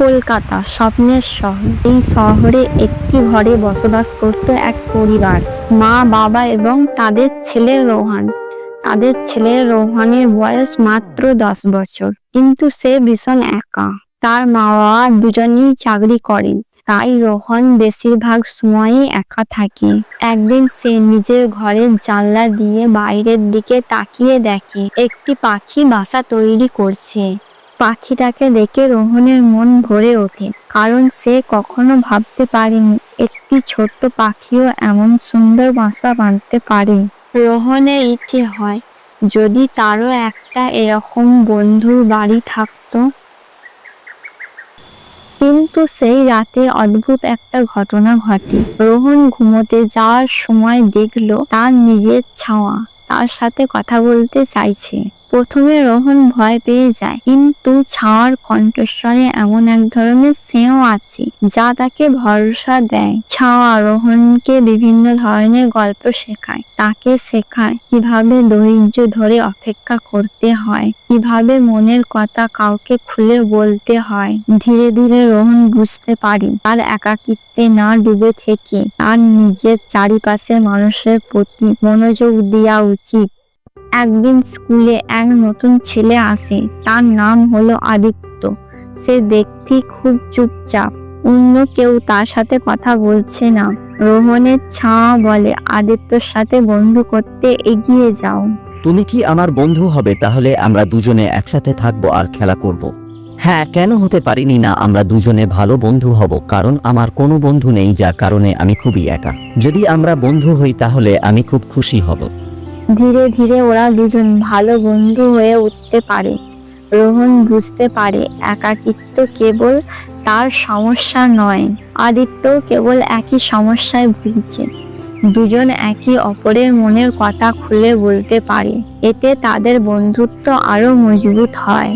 কলকাতা স্বপ্নের শহর এই শহরে একটি ঘরে বসবাস করত এক পরিবার, মা, বাবা এবং তাদের ছেলে রোহান। তাদের ছেলে রোহানের বয়স মাত্র দশ বছর, কিন্তু সে ভীষণ একা। তার মা বাবা দুজনেই চাকরি করেন, তাই রোহন বেশিরভাগ সময়ই একা থাকে। একদিন সে নিজের ঘরের জানলা দিয়ে বাইরের দিকে তাকিয়ে দেখে, একটি পাখি বাসা তৈরি করছে। পাখিটাকে দেখে রোহনের মন ভরে ওঠে, কারণ সে কখনো ভাবতে পারেনি, একটি ছোট্ট পাখিও এমন সুন্দর বাসা বাঁধতে পারে। রোহনের ইচ্ছে হয়, যদি তারও একটা এরকম বন্ধুর বাড়ি থাকতো। কিন্তু সেই রাতে অদ্ভুত একটা ঘটনা ঘটে। রোহন ঘুমোতে যাওয়ার সময় দেখল তার নিজের ছাওয়া। তার সাথে কথা বলতে চাইছে। প্রথমে রোহন ভয় পেয়ে যায়, কিন্তু ছাওয়ার কণ্ঠস্বরে এমন এক ধরনের স্নেহ আছে যা তাকে ভরসা দেয়। ছাওয়া রোহনকে বিভিন্ন ধরনের গল্প শেখায়, তাকে শেখায় কীভাবে ধৈর্য ধরে অপেক্ষা করতে হয়, কীভাবে মনের কথা কাউকে খুলে বলতে হয়। ধীরে ধীরে রোহন বুঝতে পারে, তার একাকিত্বে না ডুবে থেকে তার নিজের চারিপাশের মানুষের প্রতি মনোযোগ দেওয়া উচিত। একদিন স্কুলে এক নতুন ছেলে আসে, তার নাম হলো আদিত্য। সে দেখতে খুব চুপচাপ, অন্য কেউ তার সাথে কথা বলছে না। রোহনের ছাওয়া বলে, আদিত্যর সাথে বন্ধু করতে এগিয়ে যাও। তুমি কি আমার বন্ধু হবে? তাহলে আমরা দুজনে একসাথে থাকব আর খেলা করব। হ্যাঁ কেন হতে পারিনি না, আমরা দুজনে ভালো বন্ধু হব, কারণ আমার কোনো বন্ধু নেই, যার কারণে আমি খুবই একা। যদি আমরা বন্ধু হই, তাহলে আমি খুব খুশি হব। ধীরে ধীরে ওরা দুজন ভালো বন্ধু হয়ে উঠতে পারে। রোহন বুঝতে পারে একাকিত্ব কেবল তার সমস্যা নয় আদিত্য কেবল একই সমস্যায় ভুগছে। দুজন একই অপরের মনের কথা খুলে বলতে পারে, এতে তাদের বন্ধুত্ব আরও মজবুত হয়।